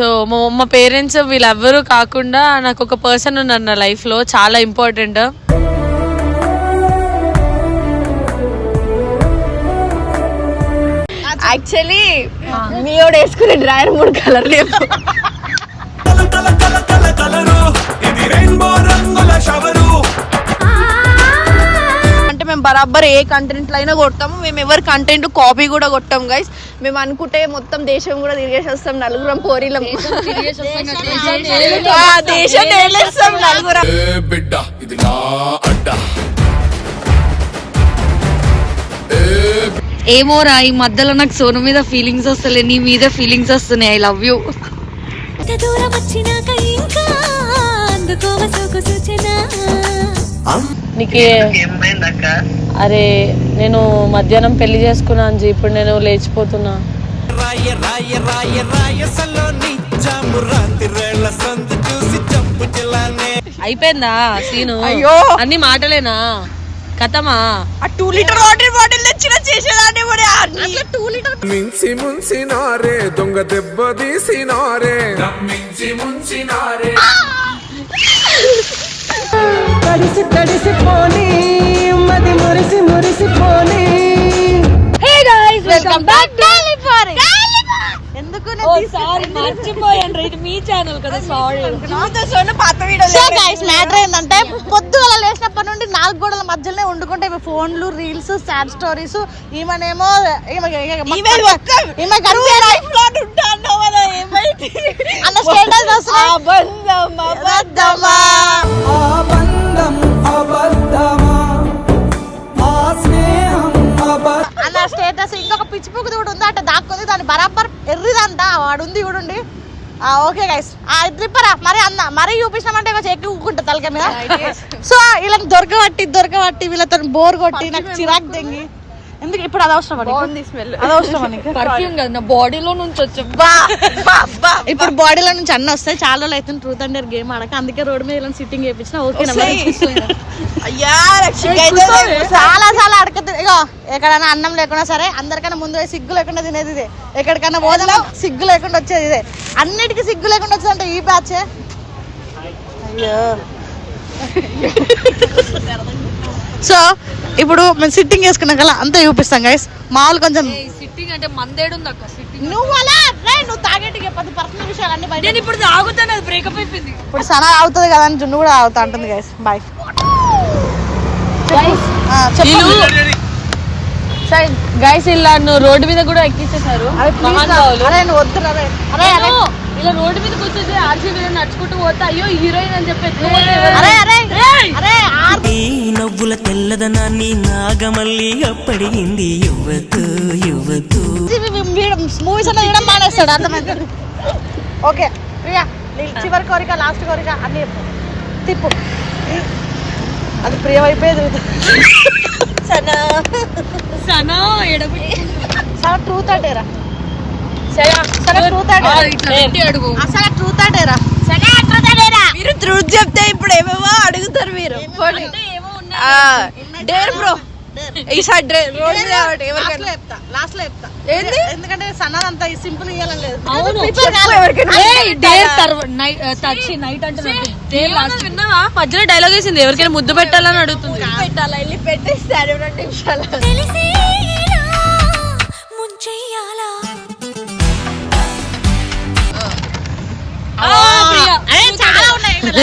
So మా మా parents వీళ్ళెవ్వరూ కాకుండా నాకు ఒక పర్సన్ ఉన్నారు నా లైఫ్లో చాలా ఇంపార్టెంట్ యాక్చువల్లీ మీయోడు వేసుకునే డ్రైవర్ మూడు కలర్ లేవు అంటే మేము బరాబర్ ఏ కంటెంట్ అయినా కొడతాము. మేము ఎవరి కంటెంట్ కాపీ కూడా కొట్టాం గైస్ మేము అనుకుంటే మొత్తం దేశం కూడా తిరిగేసి వస్తాం నలుగురం పోరీలం. దేశం తేలేస్తాం నలుగురం. ఏ బిడ్డ ఇది నా అడ్డ. ఏమోరా ఈ మధ్యలో నాకు సోను మీద ఫీలింగ్స్ వస్తలే నీ మీద ఫీలింగ్స్ వస్తున్నాయి ఐ లవ్ యూ దూరం వచ్చినాక ఇంకా సూచన. నీకే అరే నేను మధ్యాహ్నం పెళ్ళి చేసుకున్నా అంజీ ఇప్పుడు నేను లేచిపోతున్నా. రాయ రాయ రాయ రాయసలోని జాము రాత్రిరేళ్ళ సందు చూసి చంపు జిల్లానే. అయిపోయిందా సీను? అయ్యో. అన్ని మాటలేనా? కథమా? ఆ టూ లీటర్ వాటర్ బాటిల్ తెచ్చిన చేసేదాన్ని కూడా అట్లా టూ లీటర్ మించి ముంచినారే దొంగ దెబ్బ తీసినారే. మించి ముంచినారే. తడిసి తడిసిపోని మది మురిసి వెల్కమ్ బ్యాక్ ఎందుకు సారీ మర్చిపోయాను ఇది మీ ఛానల్ కదా సారీ పాత సో గైస్ మ్యాటర్ ఏంటంటే పొద్దుగల లేచినప్పటి నుండి నాలుగు గోడల మధ్యలోనే వండుకుంటే ఇవి ఫోన్లు రీల్స్ సాడ్ స్టోరీస్ ఈమెనేమో ఈమె- ఈమె- ఈమె కనిపించదు. అన్న స్టేటస్ అబద్ధమా? ఆ స్టేటస్ ఇంకొక పిచ్చి కూడా ఉంది అంటే దాక్కుంది. దాని బరాబర్ ఎర్రిదంట. వాడు ఉంది కూడా ఉండి ఓకే గైస్ ట్రిప్పరా? మరి అన్న మరీ చూపించినామంటే కొంచెం ఎక్కువ ఊకుంటా తలక మీద. సో వీళ్ళని దొరకబట్టి దొరకబట్టి వీళ్ళతో బోర్ కొట్టి నాకు చిరాకు తెంగి ఎందుకు ఇప్పుడు అది అవసరం బాగుంది స్మెల్ అది అవసరం పర్ఫ్యూమ్ కదా నా బాడీలో నుంచి వచ్చే ఇప్పుడు బాడీలో నుంచి అన్న వస్తాయి. చాలా రోజులు అయితే ట్రూత్ అండ్ గేమ్ ఆడక. అందుకే రోడ్ మీద ఇలా సిట్టింగ్ చేయించిన. ఓకే అయ్యా చాలా చాలా అడగదు ఇగో ఎక్కడైనా అన్నం లేకున్నా సరే అందరికన్నా ముందు సిగ్గు లేకుండా తినేది ఇదే. ఎక్కడికన్నా పోదామా? సిగ్గు లేకుండా వచ్చేది ఇదే. అన్నిటికీ సిగ్గు లేకుండా వచ్చేది అంటే ఈ బ్యాచే అయ్యో. సో ఇప్పుడు మేము సిట్టింగ్ వేసుకున్నాం కదా అంతా చూపిస్తాం గైస్ మామూలు కొంచెం సిట్టింగ్ అంటే మందేడు ఉంది అక్క సిట్టింగ్ నువ్వు అలా రే, నువ్వు తాగేటికి చెప్పదు పర్సనల్ విషయాలు అన్ని బయట నేను ఇప్పుడు తాగుతాను అది బ్రేకప్ అయిపోయింది. ఇప్పుడు సనా అవుతుంది కదా అని జున్ను కూడా అవుతా ఉంటుంది గైస్ బాయ్ గైస్ ఇలా నువ్వు రోడ్డు మీద కూడా ఎక్కించేశారు అరే నువ్వు వద్దు అరే అరే. ఇలా రోడ్డు మీదకి వచ్చేసి ఆర్జీ మీద నడుచుకుంటూ పోతా అయ్యో హీరోయిన్ అని చెప్పి ఎత్తుకు పోతే ఎవరు? అరే అరే అరే ఆర్ ఈ నవ్వుల తెల్లదనాన్ని నాగమల్లి అప్పడిగింది యువతు యువతు. మూవీస్ అన్న చూడడం మానేస్తాడు? అర్థమైంది? ఓకే ప్రియా నీ చివరి కోరిక లాస్ట్ కోరిక అన్ని తిప్పు. అది ప్రియ వైపే సనా. ఎడబి సరే ట్రూత్ అంటేరా. మీరు ట్రూత్ చెప్తే ఇప్పుడు ఏమేమో అడుగుతారు మీరు. డేర్ బ్రో ఈసారి రోడ్ లాస్ట్లో చెప్తా ఏంది? ఎందుకంటే సన్నది అంత సింపుల్ ఇవ్వాలని లేదు. నైట్ నైట్ అంటే విన్నావా? మధ్యలో డైలాగ్ వేసింది. ఎవరికైనా ముద్దు పెట్టాలని అడుగుతుంది. పెట్టాలా? వెళ్ళి పెట్టేస్తారు రెండు నిమిషాలు.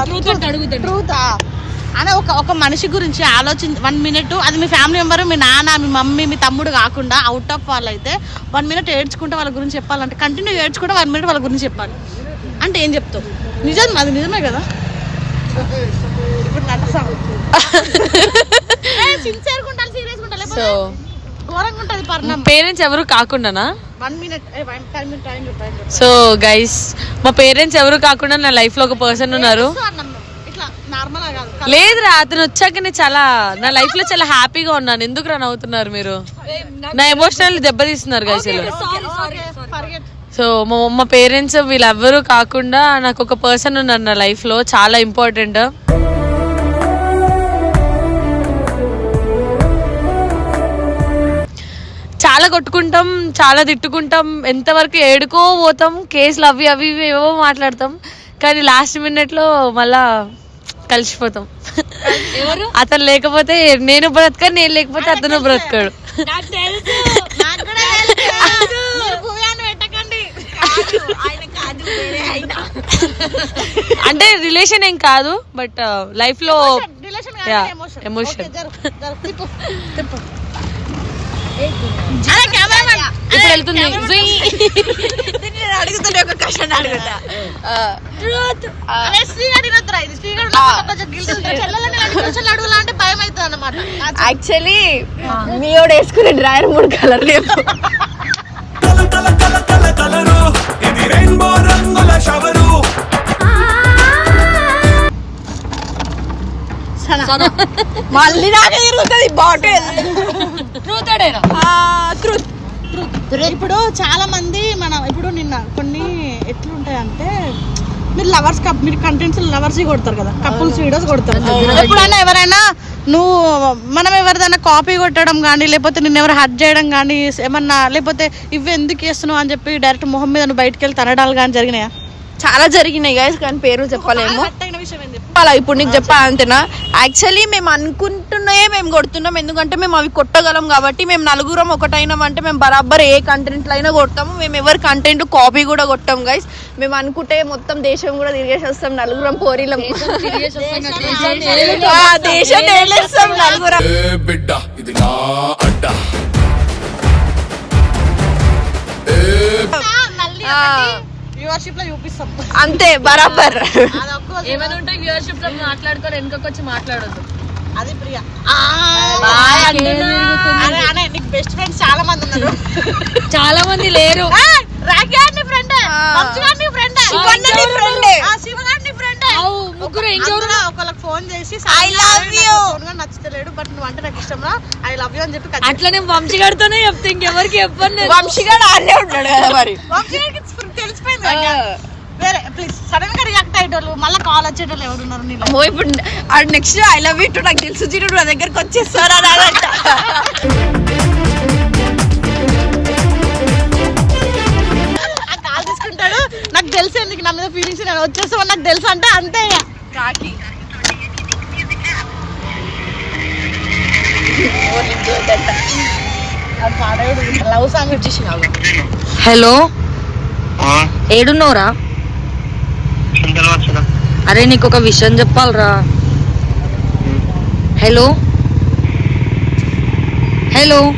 అడుగుతాడు ట్రూత్ అనే ఒక ఒక మనిషి గురించి ఆలోచించి వన్ మినిట్ అది మీ ఫ్యామిలీ మెంబర్ మీ నాన్న మీ మమ్మీ మీ తమ్ముడు కాకుండా అవుట్ ఆఫ్ వాళ్ళు అయితే వన్ మినిట్ ఏడ్చుకుంటే వాళ్ళ గురించి చెప్పాలంటే కంటిన్యూ ఏడ్చుకుంటే వన్ మినిట్ వాళ్ళ గురించి చెప్పాలి. అంటే ఏం చెప్తావు? నిజం అది నిజమే కదా? ఇప్పుడు నటసా సిన్సియర్గా ఉండాలి సీరియస్గా ఉండాలి సో ఘోరంగా ఉంటుంది పరిణామం పేరెంట్స్ ఎవరు కాకుండానా? వన్ మినిట్ సో గైస్ మా పేరెంట్స్ ఎవరు కాకుండా నా లైఫ్లో ఒక పర్సన్ ఉన్నారు. ఇట్లా నార్మల్ కాదు. లేదురా అతను వచ్చాక నేను చాలా నా లైఫ్లో చాలా హ్యాపీగా ఉన్నాను. ఎందుకు రన్ అవుతున్నారు మీరు నా ఎమోషనల్ దెబ్బతీస్తున్నారు గైస్ సో మా మా పేరెంట్స్ వీళ్ళెవ్వరూ కాకుండా నాకు ఒక పర్సన్ ఉన్నారు నా లైఫ్లో చాలా ఇంపార్టెంట్ కొట్టుకుంటాం చాలా తిట్టుకుంటాం ఎంతవరకు ఏడుకో పోతాం కేసులు అవి అవి ఏవో మాట్లాడతాం కానీ లాస్ట్ మినిట్లో మళ్ళా కలిసిపోతాం. అతను లేకపోతే నేను బ్రతకను నేను లేకపోతే అతను బ్రతకడు. అంటే రిలేషన్ ఏం కాదు బట్ లైఫ్లో రిలేషన్ Yeah, ఎమోషన్ emotion. తిప్పు తిప్పు అరే కెమెరామెన్ ఇప్పుడు వెళ్తుంది. అడుగుతుండే ఒక క్వశ్చన్ అడుగుతా. యాక్చువల్లీ మీయోడు వేసుకునే డ్రైవర్ మూడు కలర్ లేవు. మళ్ళీ నాకే తిరుగుతుంది బాటిల్ ట్రూత్ ఇప్పుడు చాలా మంది మన ఇప్పుడు నిన్న కొన్ని ఎట్లుంటాయంటే మీరు లవర్స్ కప్ మీరు కంటెంట్స్ లవర్స్ కొడతారు కదా. కపుల్స్ వీడియోస్ కొడతారు. ఎప్పుడైనా ఎవరైనా నువ్వు మనం ఎవరిదైనా కాపీ కొట్టడం కానీ లేకపోతే నిన్ను ఎవరు హట్ చేయడం కానీ ఏమన్నా లేకపోతే ఇవి ఎందుకు చేస్తున్నావు అని చెప్పి డైరెక్ట్ మొహం మీద బయటకు వెళ్ళి తనడాలు కానీ జరిగినాయా? చాలా జరిగినాయి గైస్ కానీ పేరు చెప్పలేము. అలా ఇప్పుడు నీకు చెప్పా అంతేనా? యాక్చువల్లీ మేము అనుకుంటున్నాయే మేము కొడుతున్నాం. ఎందుకంటే మేము అవి కొట్టగలం కాబట్టి మేము నలుగురం ఒకటైనాం అంటే మేము బరాబర్ ఏ కంటెంట్ అయినా కొడతాము. మేము ఎవరి కంటెంట్ కాపీ కూడా కొట్టాం గైస్ మేము అనుకుంటే మొత్తం దేశం కూడా తిరిగేసి వస్తాం. నలుగురం పోరీలం. దేశం తిరిగేస్తాం నలుగురం. ఏ బిడ్డ ఇది నా అడ్డ. మళ్ళీ వ్యూవర్షిప్లో చూపిస్తాం. అంతే బరాబర్. అది ఒక్క ఏమైనా ఉంటే వ్యూవర్షిప్లో మాట్లాడుకొని వెనుకకి వచ్చి మాట్లాడొద్దు. అది ప్రియా. నీకు బెస్ట్ ఫ్రెండ్స్ చాలా మంది ఉన్నారు. చాలా మంది లేరు. ఏయ్, రాఖీ గారు నీ ఫ్రెండ్ వంశీ గారు నీ ఫ్రెండ్ శివన్న నీ friend. శివ గారు నీ ఫ్రెండ్ ముగ్గురు అందులో ఒకళ్ళకి ఫోన్ చేసి you. ఫోన్గా నచ్చుతలేడు బట్ నువ్వు అంటే నాకు ఇష్టం రా ఐ లవ్ యూ అని చెప్పి అట్లనే వంశీగాడితోనే చెప్తే ఇంకెవరికి చెప్పను నేను. వంశీగాడు ఆడనే ఉన్నాడు కదా మరి. వంశీ గారికి తెలిసిపోయింది కదా. వేరే ప్లీజ్ సడన్గా రియాక్ట్ అయ్యేటోళ్ళు మళ్ళీ కాల్ వచ్చేటోళ్ళు ఇప్పుడు నెక్స్ట్ ఐ లవ్ యూ నాకు తెలుసు జీరుడు నా దగ్గరకు వచ్చేస్తారా అదంట ఆ కాల్ తీసుకుంటాడు నాకు తెలుసు ఎందుకు నా మీద ఫీలింగ్స్ నేను వచ్చేస్తావు నాకు తెలుసు అంటే అంతే. కాకి. అది పాడేవాడు లవ్ సాంగ్ వచ్చేసి హలో ఏడున్నావురా? అరే నీకు ఒక విషయం చెప్పాలరా. హలో? హలో?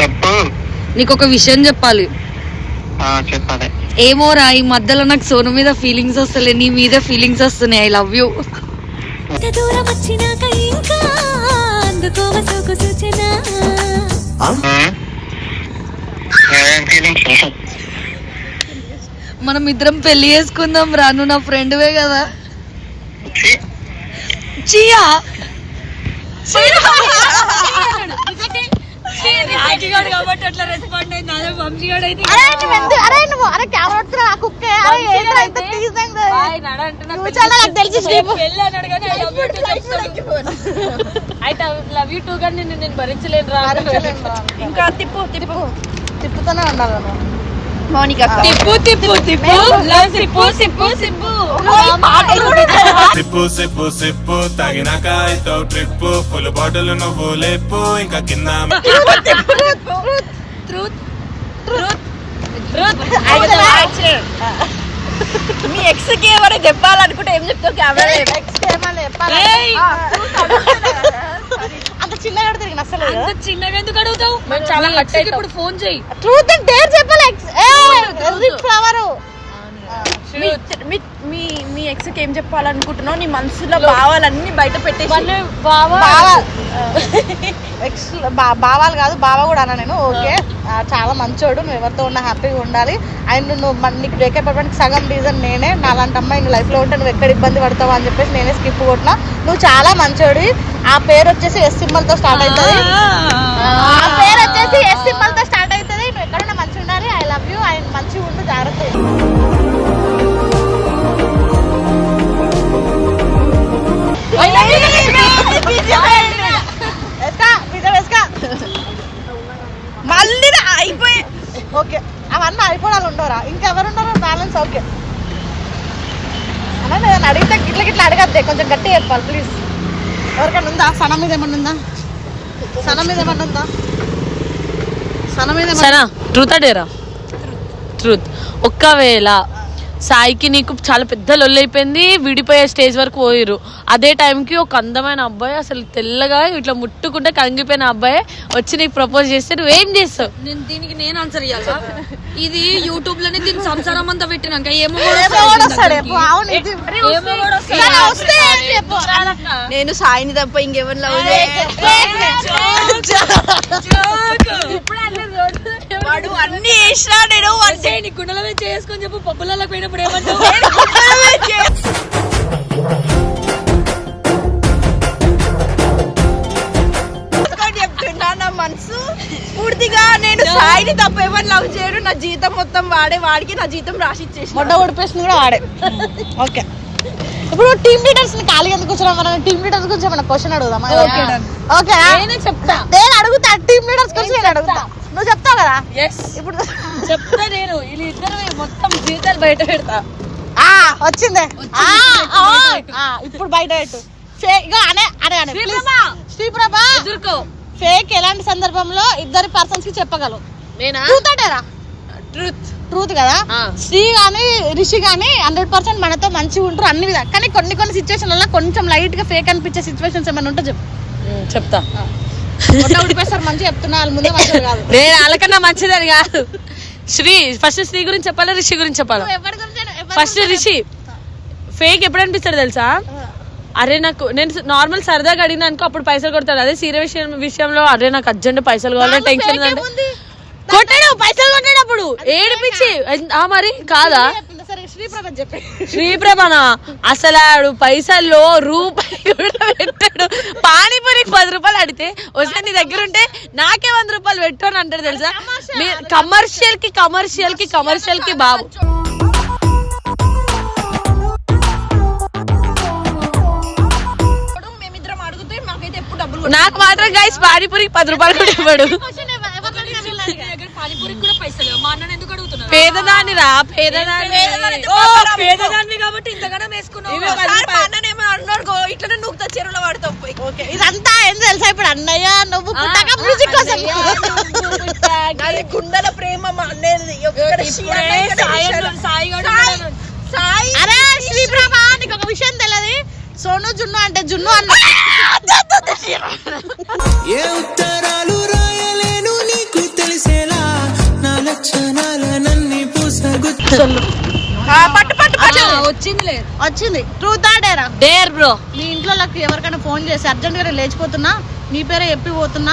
చెప్పు. నీకు ఒక విషయం చెప్పాలి. ఆ, చెప్పాలి. ఏమోరా ఈ మధ్యలో నాకు సోను మీద ఫీలింగ్స్ వస్తలే నీ మీద ఫీలింగ్స్ వస్తున్నాయి ఐ లవ్ యూ ఫీలింగ్స్ మనం ఇద్దరం పెళ్ళి చేసుకుందాం. రా నువ్వు నా ఫ్రెండ్వే కదా. చియా? అయితే లవ్ యూ టూ చెప్తాడు అయితే లవ్ యూ టూ కానీ నేను భరించలేను. రా ఇంకా తిప్పు తిప్పు. తిప్పుతూనే ఉండాలి నువ్వు. మౌనిక తిప్పు తిప్పు తిప్పు లవ్ తిప్పు తిప్పు తిప్పు సిప్పు సిప్పు సిప్పు తాగినాక అయితే ట్రిప్ ఫుల్ బాటిల్ నువ్వు లేపు. ఇంకా కింద మీ ఎక్స్కి ఏమైనా చెప్పాలనుకుంటే ఏం చెప్తావు? కెమెరా నెక్స్ట్ ఏమన్నా చెప్పాలా? చిన్నగా తిరిగిన అసలు అంత చిన్నగా ఎందుకు అడుగుతావు? చాలా ఇప్పుడు ఫోన్ చేయి. ట్రూత్ అండ్ డేర్ చెప్పాలి. ఫ్లవర్ మీ మీ మీ ఎక్స్కి ఏం చెప్పాలనుకుంటున్నావు? నీ మనసులో భావాలన్నీ బయట పెట్టేసి. బావా ఎక్స్ బావాలు కాదు బావ కూడా అన్నా నేను. ఓకే. చాలా మంచోడు. నువ్వు ఎవరితో ఉన్నా హ్యాపీగా ఉండాలి. అండ్ నువ్వు నీకు బ్రేకప్ అవ్వడానికి సగం రీజన్ నేనే. నాలాంటి అమ్మాయి నువ్వు లైఫ్లో ఉంటే నువ్వు ఎక్కడ ఇబ్బంది పడతావు అని చెప్పేసి నేనే స్కిప్ కొట్టినా. నువ్వు చాలా మంచోడి ఆ పేరు వచ్చేసి ఎస్ సింబల్తో స్టార్ట్ అవుతుంది. ఆ పేరు వచ్చేసి ఎస్ సింబల్తో స్టార్ట్ అవుతుంది. నువ్వు ఎక్కడున్నా మంచిగా ఉండాలి. ఐ లవ్ యూ అండ్ మంచిగా ఉండు జాగ్రత్త మళ్ళీ ఓకే అవన్నీ ఉండవరా ఇంకెవరు ఉన్నారో బ్యాలెన్స్ ఓకే అన్న నేను అడిగితే గిట్ల గిట్ల అడగద్దే. కొంచెం గట్టిగా చెప్పాలి ప్లీజ్ ఎవరికైనా ఉందా? సన మీద ఏమన్నా ఉందా? సన మీద ఏమన్నా ఉందా? సన మీద సనా ట్రూత్ డేరా ట్రూత్ ఒక్కవేళ సాయికి నీకు చాలా పెద్ద లొల్లైపోయింది విడిపోయే స్టేజ్ వరకు పోయిరు అదే టైంకి ఒక అందమైన అబ్బాయి అసలు తెల్లగా ఇట్లా ముట్టుకుంటే కంగిపోయిన అబ్బాయి వచ్చి నీకు ప్రపోజ్ చేస్తే నువ్వేం చేస్తావు నేను దీనికి నేను ఆన్సర్ ఇవ్వాలా ఇది యూట్యూబ్లోనే దీని సంసారం అంతా పెట్టినాక ఏమో ఏం నేను సాయిని తప్ప ఇంకెవరు లవ్ వాడు అన్ని చేసినా నేను గుండెల మీద చేసుకొని చెప్పు పప్పులలో పోయినప్పుడు ఏమంటావు సాయిని తప్ప ఎవరు లవ్ చేయరు. నా జీతం మొత్తం వాడే వాడికి నా జీతం రాసి ఇచ్చేసి మొట్ట ఉడిపేసింది కూడా వాడే. ఓకే. ఇప్పుడు టీమ్ లీడర్స్ని ఖాళీ ఎందుకు వచ్చినా మనం? టీమ్ లీడర్స్ గురించి ఏమైనా క్వశ్చన్ అడుగుదామా? ఓకే నేనే చెప్తా. నేను అడుగుతా. టీమ్ లీడర్స్ గురించి నేను అడుగుతా. నువ్వు చెప్తావు కదా? ఇప్పుడు చెప్తా నేను. వీళ్ళిద్దరు మొత్తం జీతాలు బయట పెడతా. ఆ వచ్చిందే. ఇప్పుడు బయట పెట్టు. అనే అనే అనే. శ్రీప్రభ. శ్రీప్రభ! ఎదుర్కో. ఫేక్ ఎలాంటి సందర్భంలో ఇద్దరి పర్సన్స్కి చెప్పగలవు? ట్రూత్ అంటారా? ట్రూత్ ట్రూత్ కదా? శ్రీ గాని రిషి గాని హండ్రెడ్ పర్సెంట్ మనతో మంచిగా ఉంటారు అన్ని విధాలు కానీ కొన్ని కొన్ని సిచ్యువేషన్లలో కొంచెం లైట్గా ఫేక్ అనిపించే సిచ్యువేషన్స్ ఏమైనా ఉంటే చెప్పు. చెప్తా. ఉడిపేస్తారు మంచిగా చెప్తున్నా వాళ్ళ ముందే మంచిగా కాదు. నేను వాళ్ళకన్నా మంచిదని కాదు. శ్రీ ఫస్ట్ శ్రీ గురించి చెప్పాలా రిషి గురించి చెప్పాలా? ఫస్ట్ రిషి. ఫేక్ ఎప్పుడు అనిపిస్తాడు తెలుసా? అరే నాకు నేను నార్మల్ సరదాగా అడిగినా అనుకో అప్పుడు పైసలు కొడతాడు. అదే సీరియస్ విషయం విషయంలో అరే నాకు అర్జెంట్ పైసలు కావాలి టెన్షన్ కొట్టాడు పైసలు కొట్టాడు అప్పుడు. ఏడిపించి ఆ? మరి కాదా? శ్రీప్రభనా అసలు ఆడు పైసల్లో రూపాయి కూడా పెట్టాడు. పానీపూరికి పది రూపాయలు అడిగితే వస్తే నీ దగ్గర ఉంటే నాకే వంద రూపాయలు పెట్టు అని అంటాడు తెలుసా? కమర్షియల్కి కమర్షియల్కి కమర్షియల్కి బాబు. నాకు మాత్రం గైస్ పానీపూరికి పది రూపాయలు కూడా ఇవ్వడు. పేదదాని రా పేదదాని ఓ, పేదదానివి కాబట్టి ఇంతగానో వేసుకున్నావు. అన్ననేమో అన్నాడు ఇట్లనే నూకుతా చెరువులో ఓకే. ఇదంతా ఏం తెలుసా ఇప్పుడు? అన్నయ్య నువ్వు పుట్టాక మ్యూజిక్ కోసం గుండెల ప్రేమ మా సాయి అరే శ్రీప్రభ నీకు ఒక విషయం తెలియదు సోను జున్ను అంటే జున్ను అన్న ఏ ఉత్తరాలు రాయలేను నీకు తెలిసేలా? నా లక్షణాల నన్ని ఆ, పట్టు పట్టు పట్టు. వచ్చిందిలే. వచ్చింది. ట్రూత్ డేరా డేర్ బ్రో మీ ఇంట్లో నాకు ఎవరికైనా ఫోన్ చేసి అర్జెంట్గా నేను లేచిపోతున్నా నీ పేరే చెప్పి పోతున్నా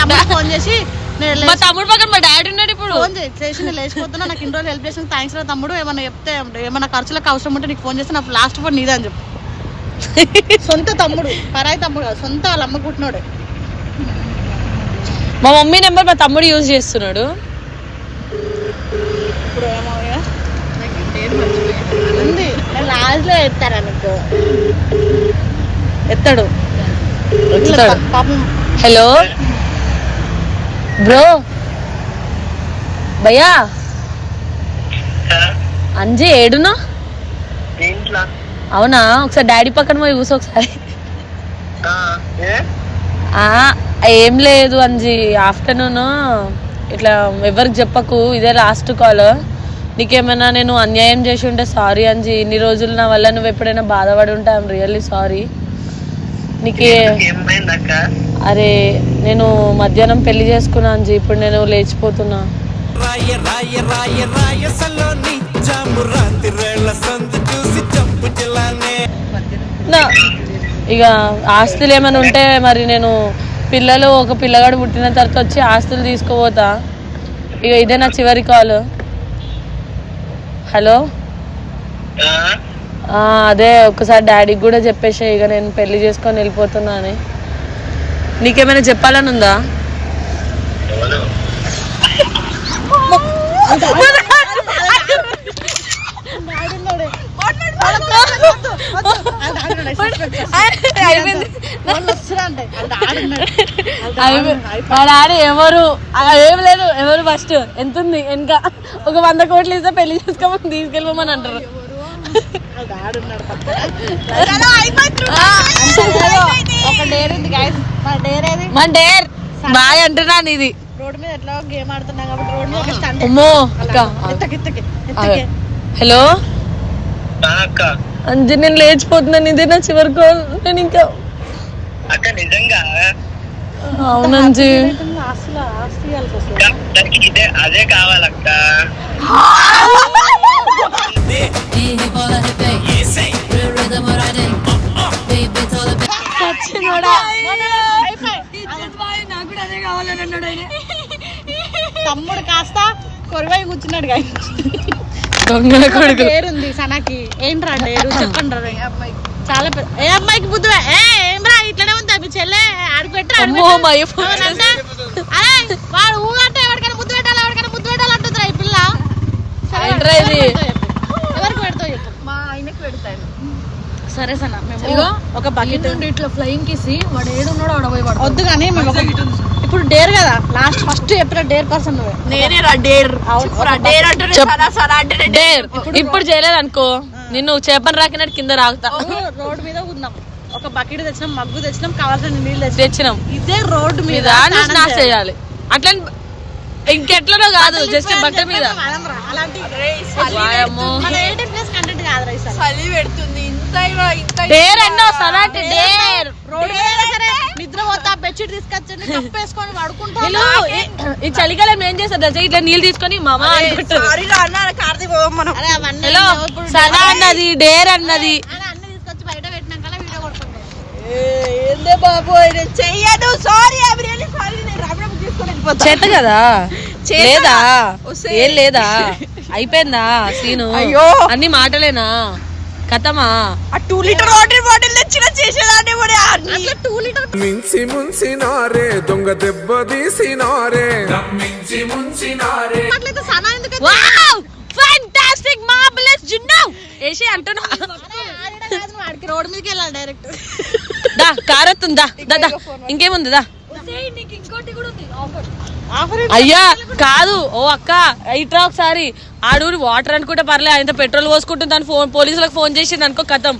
తమ్ముడు ఫోన్ చేసి మా తమ్ముడు పక్కన మా డాడీ ఉన్నాడు ఇప్పుడు. ఫోన్ చేసి చేసి నేను లేచిపోతున్నా నాకు ఇన్ని రోజులు హెల్ప్ చేసిన థ్యాంక్స్ రా తమ్ముడు. ఏమన్నా చెప్తే ఏమన్నా ఖర్చులకు అవసరం ఉంటే నీకు ఫోన్ చేస్తే నాకు లాస్ట్ ఫోన్ నీదే అని చెప్పు. సొంత తమ్ముడు పరాయి తమ్ముడు కాదు, సొంత వాళ్ళ అమ్మ మా మమ్మీ నెంబర్ మా తమ్ముడు యూజ్ చేస్తున్నాడు. ఇప్పుడు ఏమో ఇక. ఉంది. ఎత్తారా నీకు? ఎత్తాడు. పాపం. హలో? బ్రో? భయ్యా? అంజీ ఏడునా ఇంట్లో అవునా? ఒకసారి డాడీ పక్కన పోయి కూర్చో ఒకసారి. ఏ? లేదు అంజీ ఆఫ్టర్నూన్ ఇట్లా ఎవరికి చెప్పకు ఇదే లాస్ట్ కాల్ నీకేమైనా నేను అన్యాయం చేసి ఉంటే సారీ అంజీ ఇన్ని రోజులు నా వల్ల నువ్వు ఎప్పుడైనా బాధపడి ఉంటే రియల్లీ సారీ నీకే అరే నేను మధ్యాహ్నం పెళ్ళి చేసుకున్నా అంజీ ఇప్పుడు నేను లేచిపోతున్నా. రాయ రాయ రాయ నా ఇక ఆస్తులు ఏమైనా ఉంటే మరి నేను పిల్లలు ఒక పిల్లగాడు పుట్టిన తర్వాత వచ్చి ఆస్తులు తీసుకుపోతా ఇక ఇదే నా చివరి కాల్. హలో? అదే ఒకసారి డాడీకి కూడా చెప్పేసి ఇక నేను పెళ్ళి చేసుకొని వెళ్ళిపోతున్నా అని. నీకేమైనా చెప్పాలని ఉందా మాట్లాడు అయిపోయింది వాళ్ళు మా డాడీ ఎవరు ఏం లేదు ఎవరు ఫస్ట్ ఎంత ఉంది వెనక ఒక వంద కోట్లు ఇస్తే పెళ్ళి చేసుకోమని తీసుకెళ్ళమని అంటారు. మన డేర్ బాగా అంటున్నాను ఇది రోడ్ మీద ఎట్లా గేమ్ ఆడుతున్నాం కాబట్టి రోడ్ హలో నేను లేచిపోతున్నాను ఇదే నా చివరి కాల్ నేను ఇంకా అక్క నిజంగా? అక్క, దానికి ఇదే అదే కావాలక్క తమ్ముడు కాస్త కొరవై కూర్చున్నాడు గాయ. దొంగల కొడుకు. డేర్ ఉంది సనాకి. ఏంట్రా చెప్పండి రా. అమ్మాయి చాలా పెద్ద ఏ అమ్మాయికి బుద్ధి ఏ ఏమ్రా ఇట్లనే ఉంది మీ చెల్లె అరే వాడు ఊ అంటే ఎవరికైనా ముద్దు పెట్టాలి ఎవరికైనా ముద్దు పెట్టాలి అంటుందిరా ఈ పిల్ల. సరే, ఏంట్రా ఇది? ఎవరికి పెడతావు చెప్పు? మా ఆయనకు పెడతాను సరే మేము ఒక బకెట్ ఇట్లా ఫ్లయింగ్ కిసి వాడు ఏడున్నాడు వాడు వద్దు కానీ మేము ఇప్పుడు డేర్ కదా లాస్ట్ ఫస్ట్ చెప్పిన డేర్ పర్సన్ నేనే డేర్. డేర్ అంటే డేర్. ఇప్పుడు చేయలేదు అనుకో నిన్ను చేపని రాకినట్టు కింద రాకుతా. రోడ్ మీద ఉన్నాం ఒక బకెట్ తెచ్చినాం మగ్గు తెచ్చినాం కావాల్సిన నీళ్ళు తెచ్చినాం. తెచ్చినాం. ఇదే రోడ్డు మీద స్నానం చేయాలి. అట్లా ఇంకెట్లనో కాదు జస్ట్ బట్ట మీద. చలి పెడుతుంది. ఇంత డేర్ సలాట్ డేర్ రోడ్డు నిద్ర పోతా బెడ్షీట్ తీసుకొచ్చండి కప్పేసుకొని ఈ- చలికాలం ఏం చేస్తారు తెలుసా? ఇట్లా నీళ్ళు తీసుకొని మామ అనుకుంటారు హలో సనా అన్నది డేర్ అన్నది అలా అన్ని తీసుకొచ్చి బయట పెట్టినాక వీడియో కొడుతుంది ఏందే బాబు నేను చెయ్యను సారీ రియల్లీ సారీ నేను రాబడ తీసుకొని చేత కదా? చేత. లేదా. ఏం లేదా? అయిపోయిందా సీను? అయ్యో. అన్ని మాటలేనా? కథమా? ఆ టూ లీటర్ వాటర్ బాటిల్ తెచ్చిన చేసేదాన్ని కూడా అట్లా టూ లీటర్ మించి ముంచినారే దొంగ దెబ్బ తీసినారే. నమ్మించి ముంచినారే. అట్లయితే సనా ఎందుకు వావ్! ఫ్యాంటాస్టిక్ మార్వెలస్ జున్ను ఏసి అంటున్నా వాడికి రోడ్ మీదకి వెళ్ళాలి డైరెక్ట్. దా కారత్తుందా దా దా ఇంకేముంది దా. ఆఫర్. అయ్యా కాదు. ఓ అక్క ఇట్రా ఒకసారి. ఆడు వాటర్ అనుకుంటే పర్లే ఆయన పెట్రోల్ పోసుకుంటుంది అని ఫోన్ పోలీసులకు ఫోన్ చేసింది అనుకో కథం.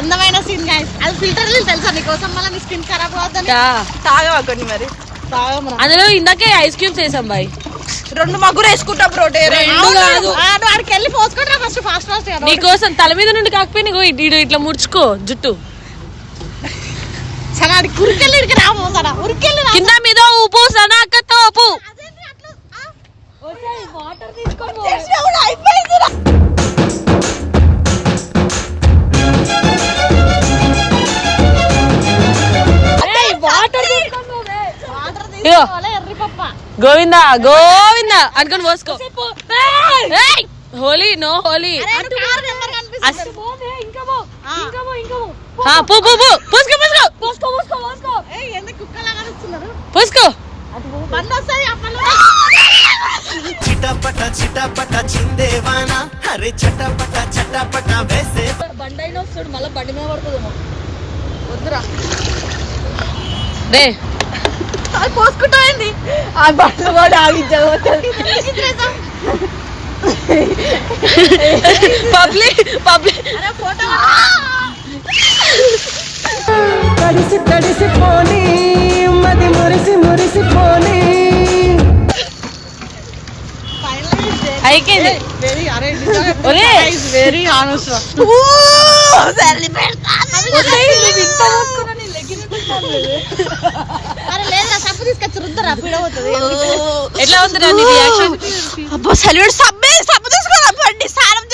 అందమైన సీన్ అది ఫిల్టర్ తెలుసా నీకోసం? మళ్ళీ నీ స్కిన్ ఖరాబ్ అవుతుంది తాగవా కొన్ని మరి? తాగమరా? అందులో ఇందాకే ఐస్ క్యూబ్స్ వేసాం బాయ్. రెండు మగ్గురు వేసుకుంటాం బ్రో రెండు కాదు. వాడికి వెళ్ళి పోసుకుంటా ఫస్ట్ ఫాస్ట్ ఫాస్ట్ నీకోసం తల మీద నుండి కాకపోయినా ఇగో ఇటు- ఇటు ఇట్లా ముడుచుకో జుట్టు. సరే ఆడికి ఉరికెళ్ళి రాము కింద మీద ఉప్పు సనాక తోపు. అదేంటి గోవిందా గోవిందా. అనుకొని పోసుకో. ఏయ్! హోలీ నో హోలీ. అరే, పోసుకో పోసుకో. ఏయ్, ఎందుకు కుక్కలాగా అరుస్తున్నారు? పోసుకో. బండి వస్తాయి, ఆ పనులు చిటపట చిటపట చిందేవానా? అరే చటపట చటపట వేసే రే అది పోసుకుంటాయింది ఆ బట్టలు కూడా ఆగించబోతుంది పబ్లిక్ పబ్లిక్ అరే, ఫోటో. తడిసి తడిసిపోని మది మురిసి మురిసిపోని అయిపోయింది. వెరీ అరే లేదా సబ్బు తీసుకొచ్చి రుద్దరా పీడవుతుంది ఎట్లా ఉంది రా నీ రియాక్షన్ అబ్బా సెలవుడు సబ్బే సబ్బు తీసుకోరా బండి స్నానం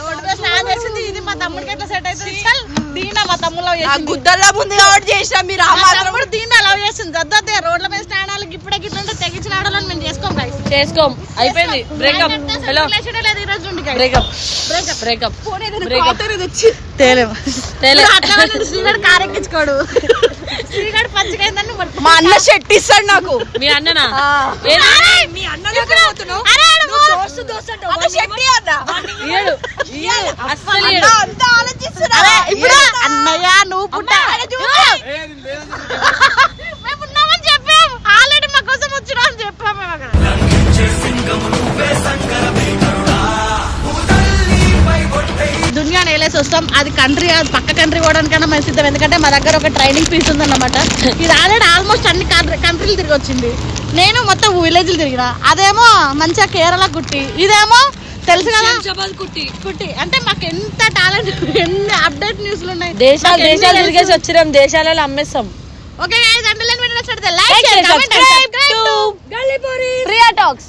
రోడ్డు మీద స్నానం చేసింది ఇది మా తమ్ముడికి ఎట్లా సెట్ అవుతుంది? చల్ దీనా మా తమ్ముడు లవ్ ఆ చేసింది. గుద్దల్లా ఉంది కాబట్టి చేసినా మీరు ఆ మా మాత్రం తమ్ముడు దీన్ని లవ్ చేసింది దద్దతే రోడ్ల మీద చేసుకోం. అయిపోయింది. బ్రేకప్ అసలు హలో. బ్రేకప్ బ్రేకప్ బ్రేకప్ తేలేము తేలే. అట్లా శ్రీగడ్ కార్ ఎక్కించుకోడు. శ్రీగడ్ పచ్చికైందని మా అన్న షెట్ ఇస్తాడు నాకు. మీ అన్ననా? మీ అన్న దగ్గర వస్తాం అది కంట్రీ పక్క కంట్రీ పోవడానికన్నా మేము సిద్ధం. ఎందుకంటే మా దగ్గర ఒక ట్రైనింగ్ ఫీస్ ఉందన్నమాట. ఇది ఆల్రెడీ ఆల్మోస్ట్ అన్ని కంట్రీలు తిరిగి వచ్చింది. నేను మొత్తం విలేజ్లు తిరిగిన. అదేమో మంచిగా కేరళ కుట్టి ఇదేమో తెలుసు కదా? కుట్టి కుట్టి అంటే మాకు ఎంత టాలెంట్ ఎన్ని అప్డేట్ న్యూస్లు ఉన్నాయి? దేశాలు దేశాలు. తిరిగేసి వచ్చినాం. దేశాలలో అమ్మేస్తాం. ఓకే గైస్ అంటే లైక్ చేయండి subscribe to Gallipori. Priya talks.